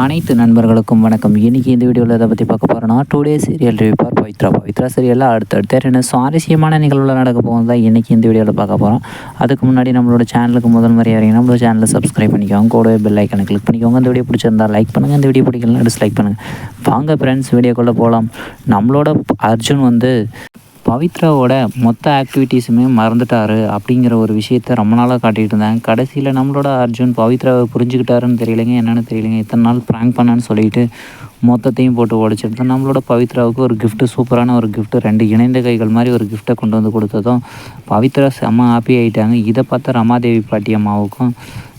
அனைத்து நண்பர்களுக்கும் வணக்கம். இன்றைக்கி இந்த வீடியோவில் இதை பற்றி பார்க்க போகிறோன்னா டூ டே சீரியல் ரிவிப்பார் பவித்ரா. பவித்ரா சீரியலில் அடுத்தடுத்த என்ன சுவாரஸ்யமான நிகழ்வுகள் நடக்க போகிறது தான் இன்றைக்கி இந்த வீடியோவில் பார்க்க போகிறோம் அதுக்கு முன்னாடி நம்மளோட சேனலுக்கு முதல் முறை வரீங்க நம்மளோட சேனலை சப்ஸ்கிரைப் பண்ணிக்கோங்க. கூடவே பெல் ஐக்கனை கிளிக் பண்ணிக்கோங்க. இந்த வீடியோ பிடிச்சிருந்தா லைக் பண்ணுங்கள் இந்த வீடியோ பிடிக்கலாம் டிஸ்லைக் பண்ணுங்கள் வாங்க ஃப்ரெண்ட்ஸ் வீடியோக்குள்ளே போகலாம் நம்மளோட அர்ஜுன் வந்து பவித்ராவோட மொத்த ஆக்டிவிட்டீஸுமே மறந்துட்டாரு அப்படிங்கிற ஒரு விஷயத்த ரொம்ப நாளாக காட்டிகிட்டு இருந்தாங்க கடைசியில் நம்மளோட அர்ஜுன் பவித்ராவை புரிஞ்சுக்கிட்டாருன்னு தெரியலைங்க என்னென்னு தெரியலைங்க. இத்தனை நாள் ப்ராங்க் பண்ணான்னு சொல்லிட்டு மொத்தத்தையும் போட்டு உடச்சிட்டு நம்மளோட பவித்ராவுக்கு ஒரு கிஃப்ட்டு சூப்பரான ஒரு கிஃப்ட்டு ரெண்டு இணைந்த கைகள் மாதிரி ஒரு கிஃப்ட்டை கொண்டு வந்து கொடுத்ததும் பவித்ரா செம்ம ஹாப்பி ஆகிட்டாங்க இதை பார்த்தா ரமாதேவி பாட்டி அம்மாவுக்கும்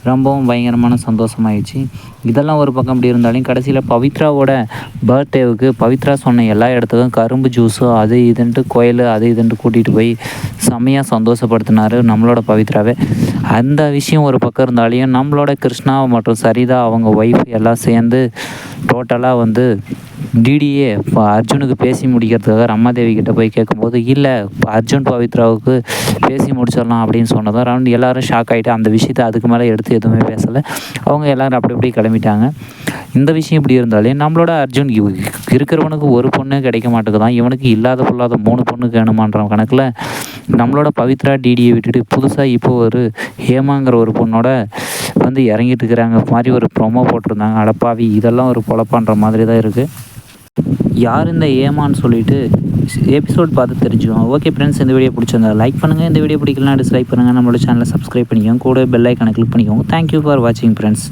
ரொம்பவும் பயங்கரமான சந்தோஷமாயிடுச்சு. இதெல்லாம் ஒரு பக்கம் இப்படி இருந்தாலும் கடைசியில் பவித்ராவோட பர்த்டேவுக்கு பவித்ரா சொன்ன எல்லா இடத்துக்கும் கரும்பு ஜூஸு அது இதுன்ட்டு கோயில் அது இதுன்ட்டு கூட்டிகிட்டு போய் செம்மையாக சந்தோஷப்படுத்தினார் நம்மளோட பவித்ராவே. அந்த விஷயம் ஒரு பக்கம் இருந்தாலையும் நம்மளோட கிருஷ்ணா மற்றும் சரிதா அவங்க ஒய்ஃப் எல்லாம் சேர்ந்து டோட்டலாக வந்து டிடிஏ இப்போ அர்ஜுனுக்கு பேசி முடிக்கிறதுக்காக ரமாதேவி கிட்ட போய் கேட்கும்போது இல்லை இப்போ அர்ஜுன் பவித்ராவுக்கு பேசி முடிச்சிடலாம் அப்படின்னு சொன்னதும் ரவுண்ட் எல்லாரும் ஷாக் ஆகிட்டு அந்த விஷயத்தை அதுக்கு மேலே எடுத்து எதுவுமே பேசலை. அவங்க எல்லாரும் அப்படி இப்படி கிளம்பிட்டாங்க. இந்த விஷயம் இப்படி இருந்தாலே நம்மளோட அர்ஜுன் இருக்கிறவனுக்கு ஒரு பொண்ணு கிடைக்க மாட்டேங்குதான். இவனுக்கு இல்லாத பொல்லாத மூணு பொண்ணு வேணுமான்ற கணக்கில் நம்மளோட பவித்ரா டிடியை விட்டுட்டு புதுசாக இப்போ ஒரு ஹேமாங்கிற ஒரு பொண்ணோட வந்து இறங்கிட்டு இருக்கிறாங்க மாதிரி ஒரு ப்ரொமோ போட்டிருந்தாங்க. அடப்பாவி இதெல்லாம் ஒரு பொழப்பான்ற மாதிரி தான் இருக்குது யார் இந்த ஏமான்னு சொல்லிட்டு எபிசோட் பார்த்து தெரிஞ்சுக்கோங்க. ஓகே ஃப்ரெண்ட்ஸ் இந்த வீடியோ பிடிச்சிருந்தா லைக் பண்ணுங்கள் இந்த வீடியோ பிடிக்கலாம் டிஸ்லைக் பண்ணுங்கள் நம்மளோட சேனலை சப்ஸ்கிரைப் பண்ணிக்கோங்க. கூட பெல் ஐக்கானை கிளிக் பண்ணிக்கோங்க. தேங்க்யூ ஃபார் வாட்சிங் ஃப்ரெண்ட்ஸ்